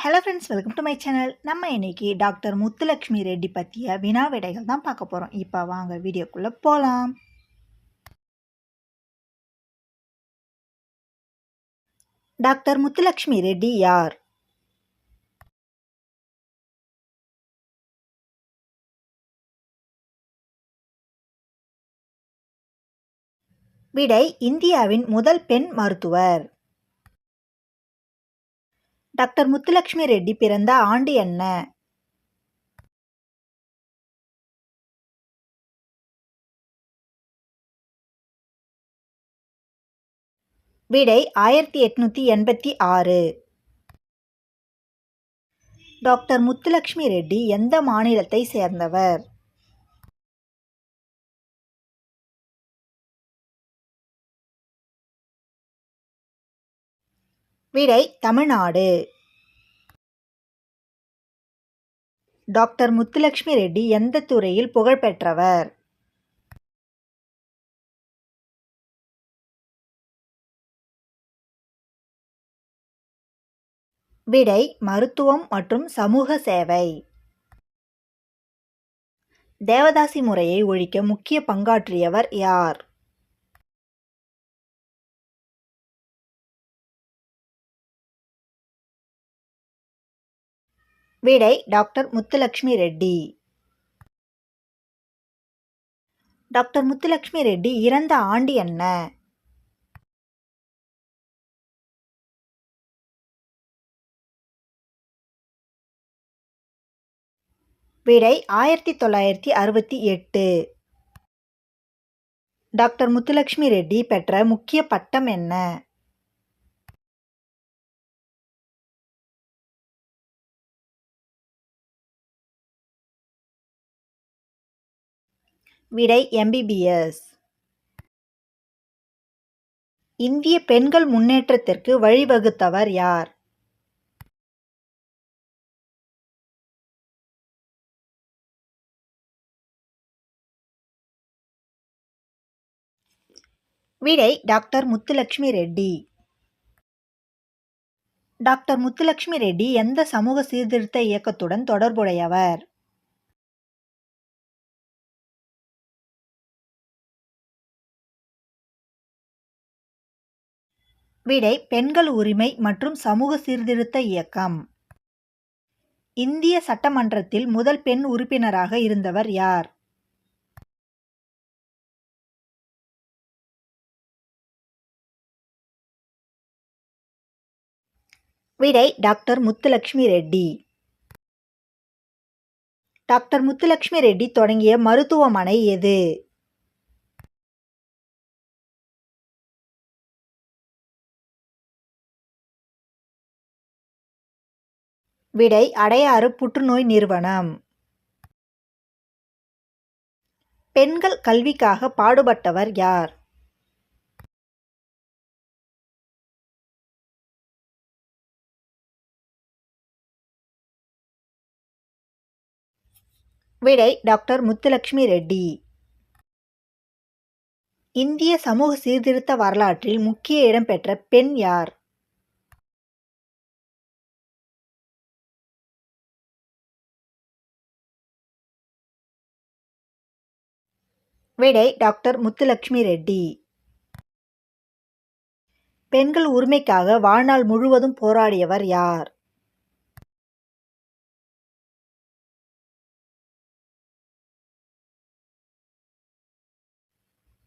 Hello friends welcome to my channel நம்ம இன்னைக்கு doctor Muthulakshmi Reddy பற்றிய வினா விடைகள் தான் பார்க்க போகிறோம் இப்போ வாங்க வீடியோக்குள்ளே போகலாம் டாக்டர் முத்துலக்ஷ்மி ரெட்டி யார்? விடை இந்தியாவின் முதல் பெண் மருத்துவர். டாக்டர் முத்துலட்சுமி ரெட்டி பிறந்த ஆண்டு என்ன? விடை ஆயிரத்தி எட்நூத்தி எண்பத்தி ஆறு. டாக்டர் முத்துலட்சுமி ரெட்டி எந்த மாநிலத்தை சேர்ந்தவர்? விடை தமிழ்நாடு. டாக்டர் முத்துலக்ஷ்மி ரெட்டி எந்த துறையில் புகழ்பெற்றவர் விடை மருத்துவம் மற்றும் சமூக சேவை. தேவதாசி முறையை ஒழிக்க முக்கிய பங்காற்றியவர் யார்? விடை டாக்டர் முத்துலக்ஷ்மி ரெட்டி. டாக்டர் முத்துலக்ஷ்மி ரெட்டி இறந்த ஆண்டு என்ன? விடை ஆயிரத்தி தொள்ளாயிரத்தி அறுபத்தி எட்டு. டாக்டர் முத்துலக்ஷ்மி ரெட்டி பெற்ற முக்கிய பட்டம் என்ன? விடை எம்பிபிஎஸ் இந்திய பெண்கள் முன்னேற்றத்திற்கு வழிவகுத்தவர் யார்? விடை டாக்டர் முத்துலட்சுமி ரெட்டி. டாக்டர் முத்துலட்சுமி ரெட்டி எந்த சமூக சீர்திருத்த இயக்கத்துடன் தொடர்புடையவர்? விடை பெண்கள் உரிமை மற்றும் சமூக சீர்திருத்த இயக்கம். இந்திய சட்டமன்றத்தில் முதல் பெண் உறுப்பினராக இருந்தவர் யார்? விடை டாக்டர் முத்துலட்சுமி ரெட்டி. டாக்டர் முத்துலட்சுமி ரெட்டி தொடங்கிய மருத்துவமனை எது? விடை அடையாறு புற்றுநோய் நிறுவனம். பெண்கள் கல்விக்காக பாடுபட்டவர் யார்? விடை டாக்டர் முத்துலட்சுமி ரெட்டி. இந்திய சமூக சீர்திருத்த வரலாற்றில் முக்கிய இடம்பெற்ற பெண் யார்? விடை டாக்டர் முத்துலட்சுமி ரெட்டி. பெண்கள் உரிமைக்காக வாழ்நாள் முழுவதும் போராடியவர் யார்?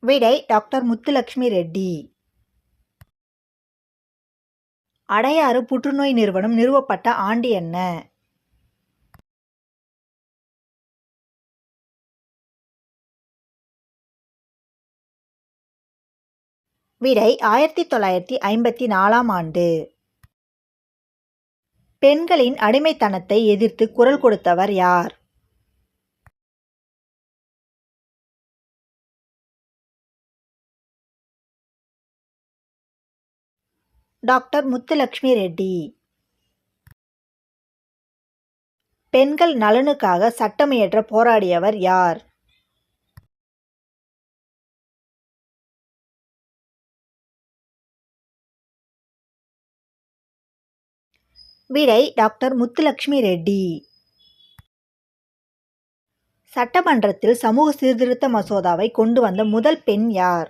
விடை டாக்டர் முத்துலட்சுமி ரெட்டி. அடையாறு புற்றுநோய் நிறுவனம் நிறுவப்பட்ட ஆண்டு என்ன? விடை ஆயிரத்தி தொள்ளாயிரத்தி ஐம்பத்தி நாலாம் ஆண்டு. பெண்களின் அடிமைத்தனத்தை எதிர்த்து குரல் கொடுத்தவர் யார்? டாக்டர் முத்துலட்சுமி ரெட்டி. பெண்கள் நலனுக்காக சட்டமியற்ற போராடியவர் யார்? விடை டாக்டர் முத்துலக்ஷ்மி ரெட்டி. சட்டமன்றத்தில் சமூக சீர்திருத்த மசோதாவை கொண்டு வந்த முதல் பெண் யார்?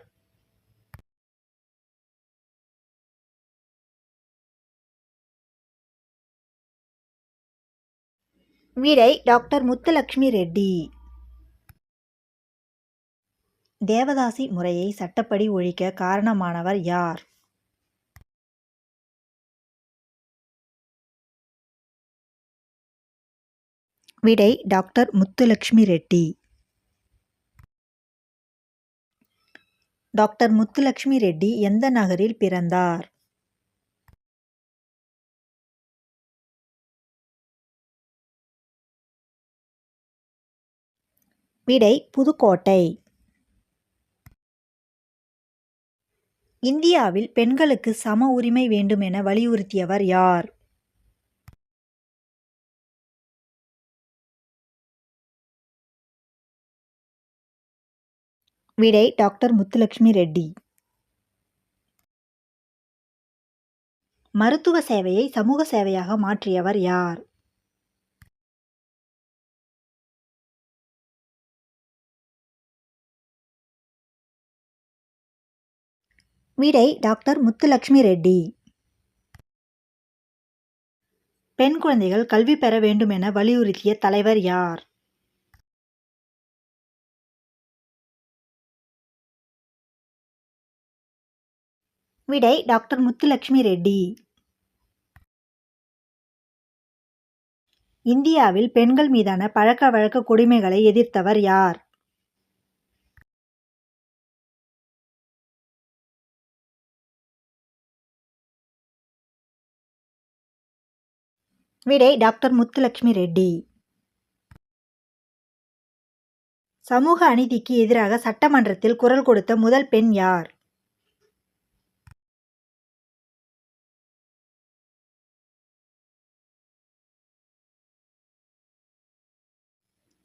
விடை டாக்டர் முத்துலக்ஷ்மி ரெட்டி. தேவதாசி முறையை சட்டப்படி ஒழிக்க காரணமானவர் யார்? விடை டாக்டர் முத்துலக்ஷ்மி ரெட்டி. டாக்டர் முத்துலக்ஷ்மி ரெட்டி எந்த நகரில் பிறந்தார்? விடை புதுக்கோட்டை. இந்தியாவில் பெண்களுக்கு சம உரிமை வேண்டும் என வலியுறுத்தியவர் யார்? விடை டாக்டர் முத்துலட்சுமி ரெட்டி. மருத்துவ சேவையை சமூக சேவையாக மாற்றியவர் யார்? விடை டாக்டர் முத்துலட்சுமி ரெட்டி. பெண் குழந்தைகள் கல்வி பெற வேண்டும் என வலியுறுத்திய தலைவர் யார்? விடை டாக்டர் முத்துலட்சுமி ரெட்டி. இந்தியாவில் பெண்கள் மீதான பழக்க வழக்க கொடுமைகளை எதிர்த்தவர் யார்? விடை டாக்டர் முத்துலட்சுமி ரெட்டி. சமூக அநீதிக்கு எதிராக சட்டமன்றத்தில் குரல் கொடுத்த முதல் பெண் யார்?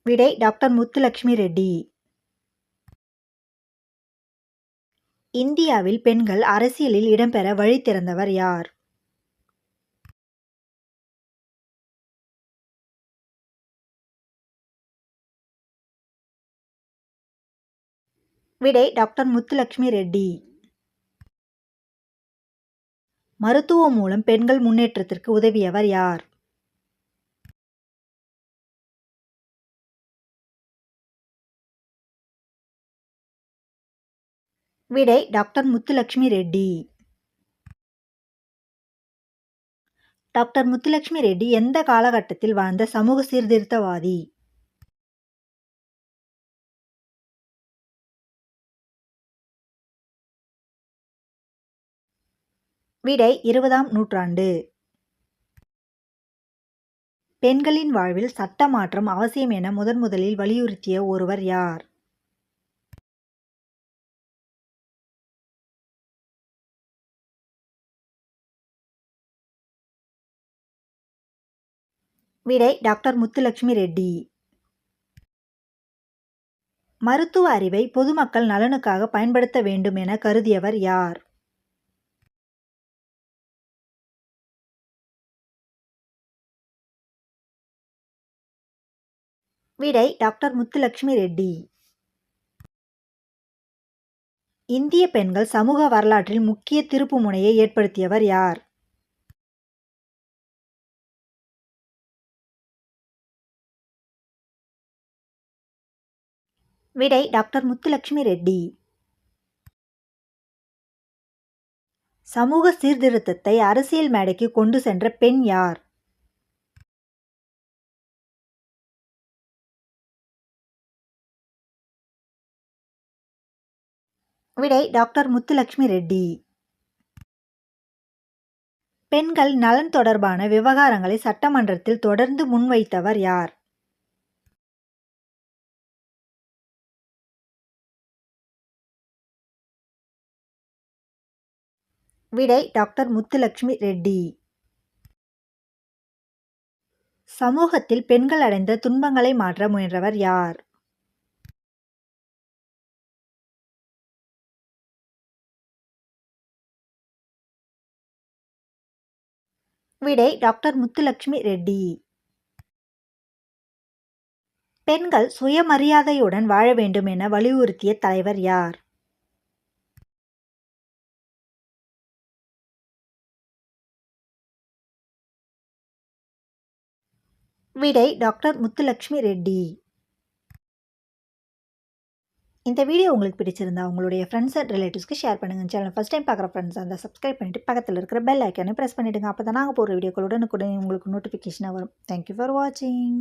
விடை டாக்டர் முத்துலட்சுமி ரெட்டி. இந்தியாவில் பெண்கள் அரசியலில் இடம்பெற வழி திறந்தவர் யார்? விடை டாக்டர் முத்துலட்சுமி ரெட்டி. மருத்துவம் மூலம் பெண்கள் முன்னேற்றத்திற்கு உதவியவர் யார்? விடை டாக்டர் முத்துலட்சுமி ரெட்டி. டாக்டர் முத்துலட்சுமி ரெட்டி எந்த காலகட்டத்தில் வாழ்ந்த சமூக சீர்திருத்தவாதி? விடை இருபதாம் நூற்றாண்டு. பெண்களின் வாழ்வில் சட்ட மாற்றம் அவசியம் என முதன் முதலில் வலியுறுத்திய ஒருவர் யார்? விடை டாக்டர் முத்துலட்சுமி ரெட்டி. மருத்துவ அறிவை பொதுமக்கள் நலனுக்காக பயன்படுத்த வேண்டும் என கருதியவர் யார்? விடை டாக்டர் முத்துலட்சுமி ரெட்டி. இந்திய பெண்கள் சமூக வரலாற்றில் முக்கிய திருப்பு முனையை ஏற்படுத்தியவர் யார்? விடை டாக்டர் முத்துலட்சுமி ரெட்டி. சமூக சீர்திருத்தத்தை அரசியல் மேடைக்கு கொண்டு சென்ற பெண் யார்? விடை டாக்டர் முத்துலட்சுமி ரெட்டி. பெண்கள் நலன் தொடர்பான விவகாரங்களை சட்டமன்றத்தில் தொடர்ந்து முன்வைத்தவர் யார்? விடை டாக்டர் முத்துலட்சுமி ரெட்டி. சமூகத்தில் பெண்கள் அடைந்த துன்பங்களை மாற்ற முயன்றவர் யார்? விடை டாக்டர் முத்துலட்சுமி ரெட்டி. பெண்கள் சுயமரியாதையுடன் வாழ வேண்டும் என வலியுறுத்திய தலைவர் யார்? விடை டாக்டர் முத்துலக்ஷ்மி ரெட்டி. இந்த வீடியோ உங்களுக்கு பிடிச்சிருந்தா உங்களுடைய ஃப்ரெண்ட்ஸ் அண்ட் ரிலேட்டிவ்ஸ்க்கு ஷேர் பண்ணுங்கள் சேனல் ஃபஸ்ட் டைம் பார்க்குற ஃப்ரெண்ட்ஸ் அந்த சப்ஸ்கிரைப் பண்ணிட்டு பக்கத்தில் இருக்கிற பெல் ஐக்கானே ப்ரெஸ் பண்ணிவிடுங்க அப்போ தான் நாங்கள் போகிற வீடியோக்களுடன் உங்களுக்கு நோட்டிஃபிகேஷனாக வரும். தேங்க்யூ ஃபார் வாட்சிங்